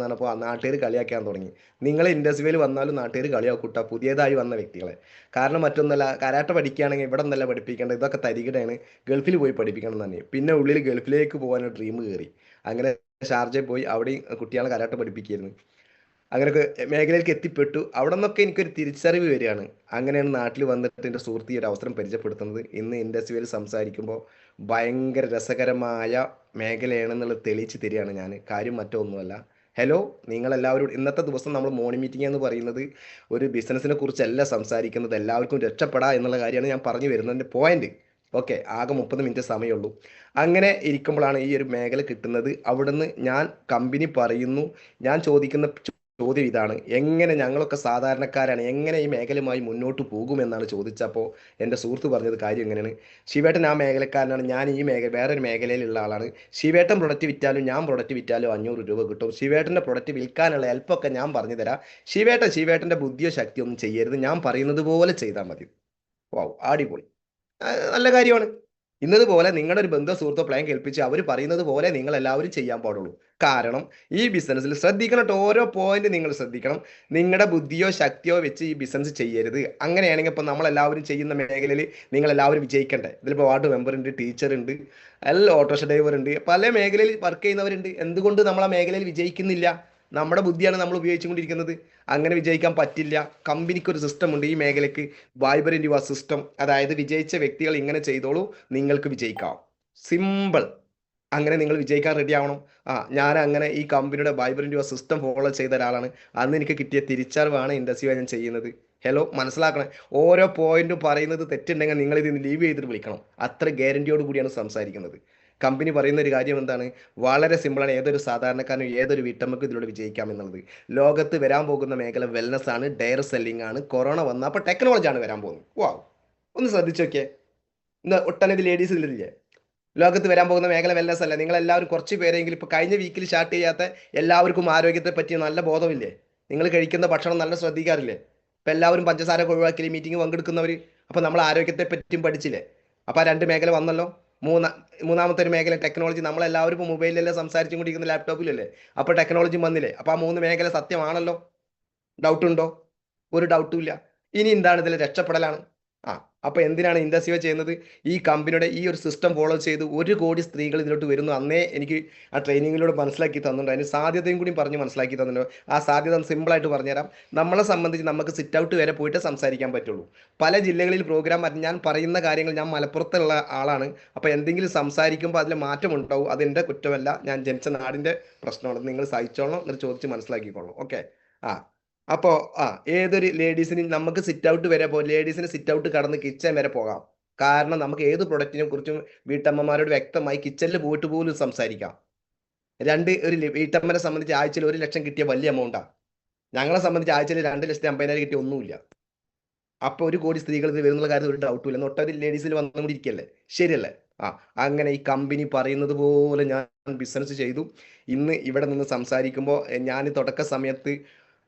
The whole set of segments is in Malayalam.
പറഞ്ഞപ്പോൾ നാട്ടുകാർ കളിയാക്കാൻ തുടങ്ങി. നിങ്ങൾ ഇൻഡസ്ട്രിയിൽ വന്നാലും നാട്ടുകാർ കളിയാക്കൂട്ട പുതിയതായി വന്ന വ്യക്തികളെ. കാരണം മറ്റൊന്നല്ല കരാട്ട പഠിക്കുകയാണെങ്കിൽ ഇവിടെ നിന്നല്ല പഠിപ്പിക്കേണ്ടത്? ഇതൊക്കെ തരികിടയാണ്. ഗൾഫിൽ പോയി പഠിപ്പിക്കണം തന്നെ. പിന്നെ ഉള്ളിൽ ഗൾഫിലേക്ക് പോകാനൊരു ഡ്രീം കയറി അങ്ങനെ ഷാർജയിൽ പോയി അവിടെയും കുട്ടികളെ കരാട്ട പഠിപ്പിക്കുകയായിരുന്നു. അങ്ങനെയൊക്കെ മേഖലയിലേക്ക് എത്തിപ്പെട്ടു. അവിടെ നിന്നൊക്കെ എനിക്കൊരു തിരിച്ചറിവ് വരികയാണ്. അങ്ങനെയാണ് നാട്ടിൽ വന്നിട്ട് എന്റെ സുഹൃത്തി ഒരു അവസരം പരിചയപ്പെടുത്തുന്നത്. ഇന്ന് ഇൻഡസ്ട്രിയിൽ സംസാരിക്കുമ്പോൾ ഭയങ്കര രസകരമായ മേഖലയാണെന്നുള്ളത് തെളിയിച്ച് തരികയാണ് ഞാൻ. കാര്യം മറ്റൊന്നുമല്ല. ഹലോ നിങ്ങളെല്ലാവരും ഇന്നത്തെ ദിവസം നമ്മൾ മോർണിംഗ് മീറ്റിംഗ് എന്ന് പറയുന്നത് ഒരു ബിസിനസ്സിനെ കുറിച്ചല്ല സംസാരിക്കുന്നത്. എല്ലാവർക്കും രക്ഷപ്പെടാം എന്നുള്ള കാര്യമാണ് ഞാൻ പറഞ്ഞു വരുന്നതിന്റെ പോയിന്റ് ഓക്കെ ആകെ മുപ്പത് മിനിറ്റ് സമയമുള്ളൂ അങ്ങനെ ഇരിക്കുമ്പോഴാണ് ഈ ഒരു മേഖല കിട്ടുന്നത്. അവിടുന്ന് ഞാൻ കമ്പനി പറയുന്നു. ഞാൻ ചോദിക്കുന്ന ചോദ്യം ഇതാണ്. എങ്ങനെ ഞങ്ങളൊക്കെ സാധാരണക്കാരാണ് എങ്ങനെ ഈ മേഖലയുമായി മുന്നോട്ട് പോകുമെന്നാണ് ചോദിച്ചപ്പോൾ എന്റെ സുഹൃത്ത് പറഞ്ഞത് കാര്യം എങ്ങനെയാണ് ശിവേട്ടൻ ആ മേഖലക്കാരനാണ്. ഞാൻ ഈ മേഖല വേറൊരു മേഖലയിലുള്ള ആളാണ്. ശിവേട്ടൻ പ്രൊഡക്റ്റ് വിറ്റാലും ഞാൻ പ്രൊഡക്റ്റ് വിറ്റാലും അഞ്ഞൂറ് രൂപ കിട്ടും. ശിവേട്ടന്റെ പ്രൊഡക്റ്റ് വിൽക്കാനുള്ള ഹെൽപ്പൊക്കെ ഞാൻ പറഞ്ഞു തരാം ശിവേട്ടൻ ശിവേട്ടന്റെ ബുദ്ധിയോ ശക്തിയോ ഒന്നും ചെയ്യരുത്. ഞാൻ പറയുന്നത് പോലെ ചെയ്താൽ മതി. വാവ് അടിപൊളി. നല്ല കാര്യമാണ്. ഇന്നതുപോലെ നിങ്ങളുടെ ഒരു ബന്ധു സുഹൃത്തോ പ്ലാൻ കേൾപ്പിച്ച് അവർ പറയുന്നത് പോലെ നിങ്ങൾ എല്ലാവരും ചെയ്യാൻ പാടുള്ളൂ. കാരണം ഈ ബിസിനസ്സിൽ ശ്രദ്ധിക്കണം ഓരോ പോയിന്റ് നിങ്ങൾ ശ്രദ്ധിക്കണം. നിങ്ങളുടെ ബുദ്ധിയോ ശക്തിയോ വെച്ച് ഈ ബിസിനസ് ചെയ്യരുത്. അങ്ങനെയാണെങ്കിൽ നമ്മൾ എല്ലാവരും ചെയ്യുന്ന മേഖലയിൽ നിങ്ങൾ എല്ലാവരും വിജയിക്കണ്ടേ? ഇതിലിപ്പോൾ വാർഡ് മെമ്പർ ഉണ്ട് ടീച്ചർ ഉണ്ട് എല്ലാ ഓട്ടോറിക്ഷ ഡ്രൈവർ ഉണ്ട് പല മേഖലയിൽ വർക്ക് ചെയ്യുന്നവരുണ്ട്. എന്തുകൊണ്ട് നമ്മൾ ആ മേഖലയിൽ വിജയിക്കുന്നില്ല? നമ്മുടെ ബുദ്ധിയാണ് നമ്മൾ ഉപയോഗിച്ചുകൊണ്ടിരിക്കുന്നത്. അങ്ങനെ വിജയിക്കാൻ പറ്റില്ല. കമ്പനിക്ക് ഒരു സിസ്റ്റം ഉണ്ട് ഈ മേഖലയ്ക്ക്. വൈബ്രന്റ് യുവ സിസ്റ്റം അതായത് വിജയിച്ച വ്യക്തികൾ ഇങ്ങനെ ചെയ്തോളൂ നിങ്ങൾക്ക് വിജയിക്കാം. സിമ്പിൾ അങ്ങനെ നിങ്ങൾ വിജയിക്കാൻ റെഡി ആവണം. ആ ഞാൻ അങ്ങനെ ഈ കമ്പനിയുടെ വൈബ്രന്റ് യുവ സിസ്റ്റം ഫോളോ ചെയ്ത ഒരാളാണ്. അന്ന് എനിക്ക് കിട്ടിയ തിരിച്ചറിവാണ് ഇൻഡസ്ട്രി ഞാൻ ചെയ്യുന്നത്. ഹലോ മനസ്സിലാക്കണേ? ഓരോ പോയിന്റും പറയുന്നത് തെറ്റുണ്ടെങ്കിൽ നിങ്ങൾ ഇതിന് ലീവ് ചെയ്തിട്ട് വിളിക്കണം. അത്ര ഗ്യാരണ്ടിയോട് കൂടിയാണ് സംസാരിക്കുന്നത്. കമ്പനി പറയുന്ന ഒരു കാര്യം എന്താണ് വളരെ സിമ്പിളാണ്. ഏതൊരു സാധാരണക്കാരനും ഏതൊരു വീട്ടമ്മക്കും ഇതിലൂടെ വിജയിക്കാം എന്നുള്ളത്. ലോകത്ത് വരാൻ പോകുന്ന മേഖല വെൽനസ് ആണ് ഡയർ സെല്ലിംഗ് ആണ് കൊറോണ വന്ന ടെക്നോളജി ആണ് വരാൻ പോകുന്നത്. വാ. ഒന്ന് ശ്രദ്ധിച്ചു നോക്കിയേ. ഇന്ന് ഒട്ടനവധി ലേഡീസ് ഇതിലില്ലേ? ലോകത്ത് വരാൻ പോകുന്ന മേഖല വെൽനസ് അല്ല നിങ്ങൾ എല്ലാവരും കുറച്ച് പേരെങ്കിലും ഇപ്പോൾ കഴിഞ്ഞ വീക്കിൽ സ്റ്റാർട്ട് ചെയ്യാത്ത എല്ലാവർക്കും ആരോഗ്യത്തെ പറ്റിയ നല്ല ബോധമില്ലേ? നിങ്ങൾ കഴിക്കുന്ന ഭക്ഷണം നല്ല ശ്രദ്ധിക്കാറില്ലേ? ഇപ്പം എല്ലാവരും പഞ്ചസാര ഒഴിവാക്കി മീറ്റിംഗ് പങ്കെടുക്കുന്നവർ അപ്പോൾ നമ്മൾ ആരോഗ്യത്തെ പറ്റിയും പഠിച്ചില്ലേ? അപ്പോൾ ആ രണ്ട് മേഖല വന്നല്ലോ? മൂന്നാ മൂന്നാമത്തെ ഒരു മേഖല ടെക്നോളജി നമ്മളെല്ലാവരും ഇപ്പോൾ മൊബൈലിലല്ലേ സംസാരിച്ചും കൊണ്ടിരിക്കുന്ന ലാപ്ടോപ്പിലല്ലേ അപ്പോൾ ടെക്നോളജി വന്നില്ലേ? അപ്പോൾ ആ മൂന്ന് മേഖല സത്യമാണല്ലോ? ഡൗട്ടുണ്ടോ ഒരു ഡൗട്ടും ഇല്ല. ഇനി എന്താണ് ഇതിൽ രക്ഷപ്പെടലാണ്? ആ അപ്പോൾ എന്തിനാണ് ഇൻഡസ്ട്രിയോ ചെയ്യുന്നത്? ഈ കമ്പനിയുടെ ഈ ഒരു സിസ്റ്റം ഫോളോ ചെയ്ത് ഒരു കോടി സ്ത്രീകൾ ഇതിലോട്ട് വരുന്നു. അന്നേ എനിക്ക് ആ ട്രെയിനിങ്ങിലൂടെ മനസ്സിലാക്കി തന്നിട്ടുണ്ട്. അതിന് സാധ്യതയും കൂടി പറഞ്ഞ് മനസ്സിലാക്കി തന്നിട്ടുണ്ട്. ആ സാധ്യത സിമ്പിളായിട്ട് പറഞ്ഞുതരാം. നമ്മളെ സംബന്ധിച്ച് നമുക്ക് സിറ്റ് ഔട്ട് വരെ പോയിട്ട് സംസാരിക്കാൻ പറ്റുള്ളൂ. പല ജില്ലകളിൽ പ്രോഗ്രാം ഞാൻ പറയുന്ന കാര്യങ്ങൾ ഞാൻ മലപ്പുറത്തുള്ള ആളാണ്. അപ്പോൾ എന്തെങ്കിലും സംസാരിക്കുമ്പോൾ അതിൽ മാറ്റം ഉണ്ടാവും. അതെന്റെ കുറ്റമല്ല. ഞാൻ ജനിച്ച നാടിന്റെ പ്രശ്നമാണ്. നിങ്ങൾ സഹിച്ചോളണം. എന്നിട്ട് ചോദിച്ച് മനസ്സിലാക്കിക്കോളണം. ഓക്കെ ആ. അപ്പോൾ ആ ഏതൊരു ലേഡീസിന് നമുക്ക് സിറ്റ് ഔട്ട് വരെ പോകും ലേഡീസിന് സിറ്റ് ഔട്ട് കടന്ന് കിച്ചൺ വരെ പോകാം. കാരണം നമുക്ക് ഏത് പ്രൊഡക്റ്റിനെ കുറിച്ചും വീട്ടമ്മമാരോട് വ്യക്തമായി കിച്ചണിൽ പോയിട്ട് പോലും സംസാരിക്കാം. രണ്ട് ഒരു വീട്ടമ്മനെ സംബന്ധിച്ച് ആഴ്ചയിൽ ഒരു ലക്ഷം കിട്ടിയ വലിയ എമൗണ്ടാണ് ഞങ്ങളെ സംബന്ധിച്ച് ആഴ്ചയിൽ രണ്ട് ലക്ഷത്തി അമ്പതിനായിരം കിട്ടിയ ഒന്നുമില്ല. അപ്പോൾ ഒരു കോടി സ്ത്രീകൾ ഇത് വരുന്നുള്ള കാര്യത്തിൽ ഒരു ഡൗട്ടും ഇല്ല. ഒട്ടൊരു ലേഡീസിൽ വന്നുകൊണ്ടിരിക്കല്ലേ ശരിയല്ലേ? ആ അങ്ങനെ ഈ കമ്പനി പറയുന്നത് പോലെ ഞാൻ ബിസിനസ് ചെയ്തു. ഇന്ന് ഇവിടെ നിന്ന് സംസാരിക്കുമ്പോൾ ഞാൻ തുടക്ക സമയത്ത്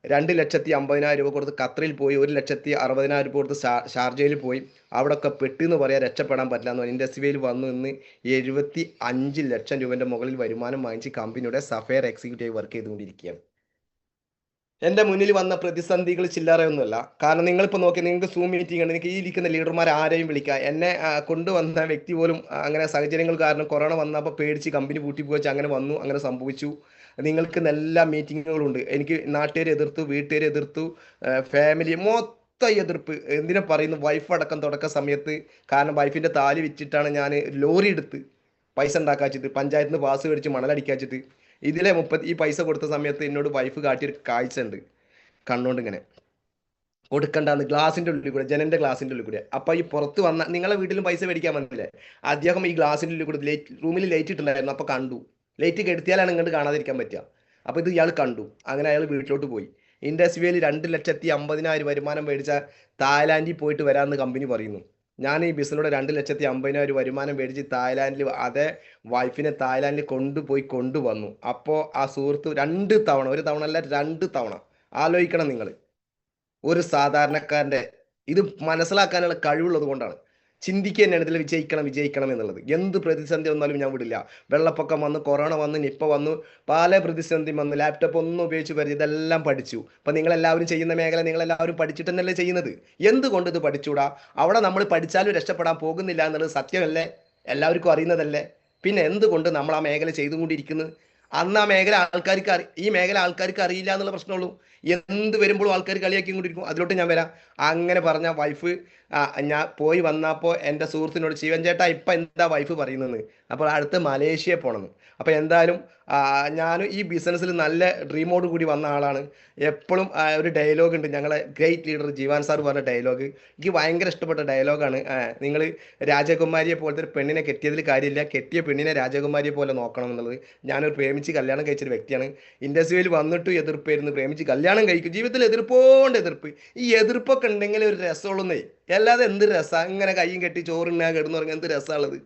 രണ്ട് ലക്ഷത്തി അമ്പതിനായിരം രൂപ കൊടുത്ത് ഖത്തറിൽ പോയി ഒരു ലക്ഷത്തി അറുപതിനായിരം രൂപ കൊടുത്ത് ഷാർജയിൽ പോയി. അവിടെയൊക്കെ പെട്ടിന്ന് പറയാൻ രക്ഷപ്പെടാൻ പറ്റില്ല എന്ന് ഇൻഡസ്ട്രിയിൽ വന്നു ഇന്ന് എഴുപത്തി അഞ്ച് ലക്ഷം രൂപന്റെ മുകളിൽ വരുമാനം വാങ്ങിച്ച് കമ്പനിയുടെ സഫയർ എക്സിക്യൂട്ടീവ് വർക്ക് ചെയ്തുകൊണ്ടിരിക്കുകയാണ്. എന്റെ മുന്നിൽ വന്ന പ്രതിസന്ധികൾ ചില്ലറയൊന്നുമല്ല. കാരണം നിങ്ങളിപ്പോൾ നോക്കി നിങ്ങൾക്ക് സൂം മീറ്റിംഗ് ഉണ്ട് നിങ്ങൾക്ക് ഈ ഇരിക്കുന്ന ലീഡർമാർ ആരെയും വിളിക്കാം. എന്നെ കൊണ്ടുവന്ന വ്യക്തി പോലും അങ്ങനെ സാഹചര്യങ്ങൾ കാരണം കൊറോണ വന്നപ്പോൾ പേടിച്ച് കമ്പനി പൂട്ടി പോയി അങ്ങനെ വന്നു അങ്ങനെ സംഭവിച്ചു. നിങ്ങൾക്ക് നല്ല മീറ്റിങ്ങുകളുണ്ട്. എനിക്ക് നാട്ടുകാർ എതിർത്തു വീട്ടുകാർ എതിർത്തു ഫാമിലി മൊത്തം എതിർപ്പ്. എന്തിനാ പറയുന്നു? വൈഫ് അടക്കം തുടക്ക സമയത്ത് കാരണം വൈഫിന്റെ താലി വിറ്റിട്ടാണ് ഞാൻ ലോറി എടുത്ത് പൈസ ഉണ്ടാക്കാച്ചിട്ട് പഞ്ചായത്തിൽ നിന്ന് പാസ് മേടിച്ച് മണലടിക്കാച്ചിട്ട് ഇതിലെ മുപ്പത്തി ഈ പൈസ കൊടുത്ത സമയത്ത് എന്നോട് വൈഫ് കാട്ടിയൊരു കാഴ്ച ഉണ്ട് കണ്ണുകൊണ്ട് ഇങ്ങനെ. കൊടുക്കണ്ടാന്ന് ഗ്ലാസിന്റെ ഉള്ളിൽ കൂടെ ജനന്റെ ഗ്ലാസിന്റെ ഉള്ളിൽ കൂടെ. അപ്പൊ ഈ പുറത്ത് വന്ന നിങ്ങളെ വീട്ടിലും പൈസ മേടിക്കാൻ വന്നില്ലേ? അദ്ദേഹം ഈ ഗ്ലാസിന്റെ ഉള്ളിൽ കൂടെ ലൈറ്റ് റൂമിൽ ലൈറ്റ് ഇട്ടുണ്ടായിരുന്നു അപ്പൊ കണ്ടു. ലൈറ്റ് കെടുത്തിയാലാണ് ഇങ്ങോട്ട് കാണാതിരിക്കാൻ പറ്റുക. അപ്പോൾ ഇത് ഇയാൾ കണ്ടു. അങ്ങനെ അയാൾ വീട്ടിലോട്ട് പോയി. ഇൻഡസ്ട്രിയയിൽ രണ്ട് ലക്ഷത്തി അമ്പതിനായിരം വരുമാനം മേടിച്ച തായ്ലാൻഡിൽ പോയിട്ട് വരാമെന്ന് കമ്പനി പറയുന്നു. ഞാൻ ഈ ബിസിനോട് രണ്ട് ലക്ഷത്തി അമ്പതിനായിരം വരുമാനം മേടിച്ച് തായ്ലാൻഡിൽ അതേ വൈഫിനെ തായ്ലാൻഡിൽ കൊണ്ടുപോയി കൊണ്ടുവന്നു. അപ്പോൾ ആ സുഹൃത്ത് രണ്ട് തവണ ഒരു തവണ അല്ല രണ്ട് തവണ ആലോചിക്കണം നിങ്ങൾ ഒരു സാധാരണക്കാരന്റെ ഇത് മനസ്സിലാക്കാനുള്ള കഴിവുള്ളത് കൊണ്ടാണ്. ചിന്തിക്കുക തന്നെയാണ് ഇതിൽ വിജയിക്കണം വിജയിക്കണം എന്നുള്ളത്. എന്ത് പ്രതിസന്ധി വന്നാലും ഞാൻ വിടില്ല. വെള്ളപ്പൊക്കം വന്ന് കൊറോണ വന്ന് നിപ്പ വന്നു പല പ്രതിസന്ധി വന്നു. ലാപ്ടോപ്പ് ഒന്നും ഉപയോഗിച്ച് പരി ഇതെല്ലാം പഠിച്ചു. അപ്പം നിങ്ങളെല്ലാവരും ചെയ്യുന്ന മേഖല നിങ്ങളെല്ലാവരും പഠിച്ചിട്ട് തന്നെയല്ലേ ചെയ്യുന്നത്? എന്തുകൊണ്ട് ഇത് പഠിച്ചൂടാ? അവിടെ നമ്മൾ പഠിച്ചാലും രക്ഷപ്പെടാൻ പോകുന്നില്ല എന്നുള്ളത് സത്യമല്ലേ? എല്ലാവർക്കും അറിയുന്നതല്ലേ? പിന്നെ എന്തുകൊണ്ട് നമ്മൾ ആ മേഖല ചെയ്തുകൊണ്ടിരിക്കുന്നത് അന്ന് ആ മേഖല ആൾക്കാർക്ക് ഈ മേഖല ആൾക്കാർക്ക് അറിയില്ല എന്നുള്ള പ്രശ്നമുള്ളൂ. എന്ത് വരുമ്പോഴും ആൾക്കാർ കളിയാക്കി കൊണ്ടിരിക്കും. അതിലോട്ട് ഞാൻ വരാം. അങ്ങനെ പറഞ്ഞ വൈഫ് ഞാൻ പോയി വന്നപ്പോൾ എന്റെ സുഹൃത്തിനോട് ശിവൻ ചേട്ടാ ഇപ്പം എന്താ വൈഫ് പറയുന്നത് അപ്പോൾ അടുത്ത് മലേഷ്യ പോകണമെന്ന് അപ്പോൾ എന്തായാലും ഞാൻ ഈ ബിസിനസ്സിൽ നല്ല ഡ്രീമോട് കൂടി വന്ന ആളാണ്. എപ്പോഴും ഒരു ഡയലോഗ് ഉണ്ട്. ഞങ്ങളെ ഗ്രേറ്റ് ലീഡർ ജീവാൻ സാർ പറഞ്ഞ ഡയലോഗ് എനിക്ക് ഭയങ്കര ഇഷ്ടപ്പെട്ട ഡയലോഗാണ് നിങ്ങൾ രാജകുമാരിയെ പോലത്തെ ഒരു പെണ്ണിനെ കെട്ടിയതിൽ കാര്യമില്ല. കെട്ടിയ പെണ്ണിനെ രാജകുമാരിയെ പോലെ നോക്കണം എന്നുള്ളത്. ഞാനൊരു പ്രേമിച്ച് കല്യാണം കഴിച്ചൊരു വ്യക്തിയാണ്. ഇൻഡസ്ട്രിയിൽ വന്നിട്ട് എതിർപ്പായിരുന്നു. പ്രേമിച്ച് കല്യാണം കഴിക്കും. ജീവിതത്തിൽ എതിർപ്പോണ്ട് എതിർപ്പ്. ഈ എതിർപ്പൊക്കെ ഉണ്ടെങ്കിൽ ഒരു രസമുള്ളൂ അല്ലാതെ എന്ത് രസമാണ് ഇങ്ങനെ കയ്യും കെട്ടി ചോറുണ്ണാ കിടന്നു പറഞ്ഞാൽ എന്ത് രസമുള്ളത്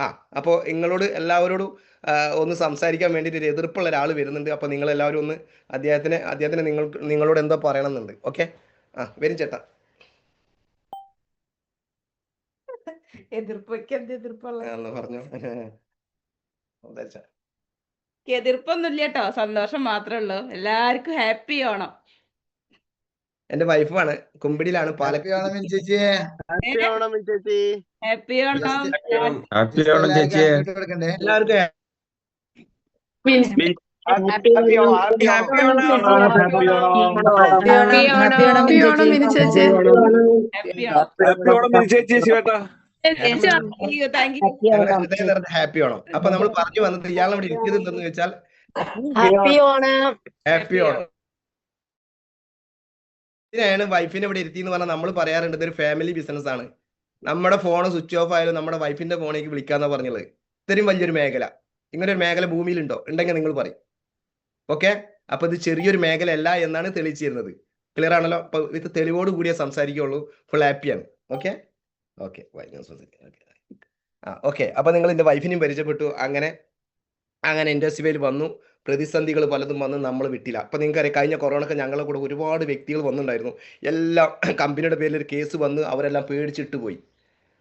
ആ അപ്പോൾ നിങ്ങളോട് എല്ലാവരോടും ഒന്ന് സംസാരിക്കാൻ വേണ്ടിയിട്ട് ഒരു എതിർപ്പുള്ള ഒരാൾ വരുന്നുണ്ട്. അപ്പോൾ നിങ്ങൾ എല്ലാവരും ഒന്ന് അദ്ദേഹത്തിന് അദ്ദേഹത്തിന് നിങ്ങൾ നിങ്ങളോട് എന്തോ പറയണമെന്നുണ്ട്. ഓക്കെ? ആ വരും ചേട്ടാ. എതിർപ്പൊക്കെ എന്ത് എതിർപ്പുള്ള പറഞ്ഞു. എതിർപ്പൊന്നുമില്ല കേട്ടോ. സന്തോഷം മാത്രമേ ഉള്ളൂ. എല്ലാവർക്കും ഹാപ്പി ഓണം എന്റെ വൈഫാണ് കുമ്പിടിയിലാണ് പാലക്കാട് ഹാപ്പി ഓണം ചേച്ചി ഹാപ്പി ഓണം ചേച്ചി ഹാപ്പി ഓണം ഹാപ്പി ഓണം എല്ലാവർക്കും happy Onam happy Onam Mini happy Onam ചേച്ചി ശിവേട്ടാ താങ്ക് യു ഹാപ്പി ഓണം അപ്പൊ നമ്മൾ പറഞ്ഞു വന്നത് ഇയാളെ ഇവിടെ ഇരിക്കുന്നത് എന്തെന്ന് വെച്ചാൽ ഹാപ്പി ഓണം ഹാപ്പി ഓണം ഇതിനാണ് വൈഫിനെ ഇവിടെ ഇരുത്തി എന്ന് പറഞ്ഞാൽ നമ്മൾ പറയാറുണ്ട് ഇതൊരു ഫാമിലി ബിസിനസ് ആണ്. നമ്മുടെ ഫോൺ സ്വിച്ച് ഓഫ് ആയാലും നമ്മുടെ വൈഫിന്റെ ഫോണേക്ക് വിളിക്കാന്നാ പറഞ്ഞത്. ഇത്രയും വലിയൊരു മേഖല. ഇങ്ങനെ ഒരു മേഖല ഭൂമിയിലുണ്ടോ? ഉണ്ടെങ്കിൽ നിങ്ങൾ പറയും. ഓക്കെ അപ്പൊ ഇത് ചെറിയൊരു മേഖല അല്ല എന്നാണ് തെളിയിച്ചിരുന്നത്. ക്ലിയർ ആണല്ലോ? അപ്പൊ ഇത് തെളിവോട് കൂടിയേ സംസാരിക്കുള്ളൂ ഫുൾ ഹാപ്പിയാണ് ഓക്കെ ഓക്കെ ആ ഓക്കെ അപ്പൊ നിങ്ങൾ എന്റെ വൈഫിനെയും പരിചയപ്പെട്ടു. അങ്ങനെ അങ്ങനെ ഇൻഡസ്ട്രിയിൽ വന്നു. പ്രതിസന്ധികൾ പലതും വന്ന് നമ്മൾ വിട്ടില്ല. അപ്പം നിങ്ങൾക്ക് അറിയാം കഴിഞ്ഞ കൊറോണക്ക് ഞങ്ങളെ കൂടെ ഒരുപാട് വ്യക്തികൾ വന്നിട്ടുണ്ടായിരുന്നു. എല്ലാം കമ്പനിയുടെ പേരിൽ ഒരു കേസ് വന്ന് അവരെല്ലാം പേടിച്ചിട്ട് പോയി.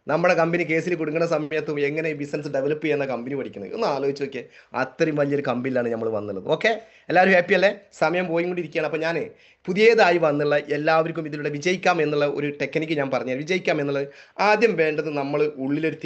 നമ്മുടെ കമ്പനി കേസിൽ കൊടുക്കുന്ന സമയത്തും എങ്ങനെ ബിസിനസ് ഡെവലപ്പ് ചെയ്യുന്ന കമ്പനി പഠിക്കുന്നത്? ഒന്ന് ആലോചിച്ച് നോക്കിയേ. അത്രയും വലിയൊരു കമ്പനിയിലാണ് നമ്മൾ വന്നുള്ളത്. ഓക്കെ എല്ലാവരും ഹാപ്പി അല്ലേ? സമയം പോയി പോയിക്കൊണ്ടിരിക്കുകയാണ്. അപ്പോൾ ഞാൻ പുതിയതായി വന്നുള്ള എല്ലാവർക്കും ഇതിലൂടെ വിജയിക്കാം എന്നുള്ള ഒരു ടെക്നിക്ക് ഞാൻ പറഞ്ഞു വിജയിക്കാം എന്നുള്ളത് ആദ്യം വേണ്ടത് നമ്മൾ ഉള്ളിലൊരു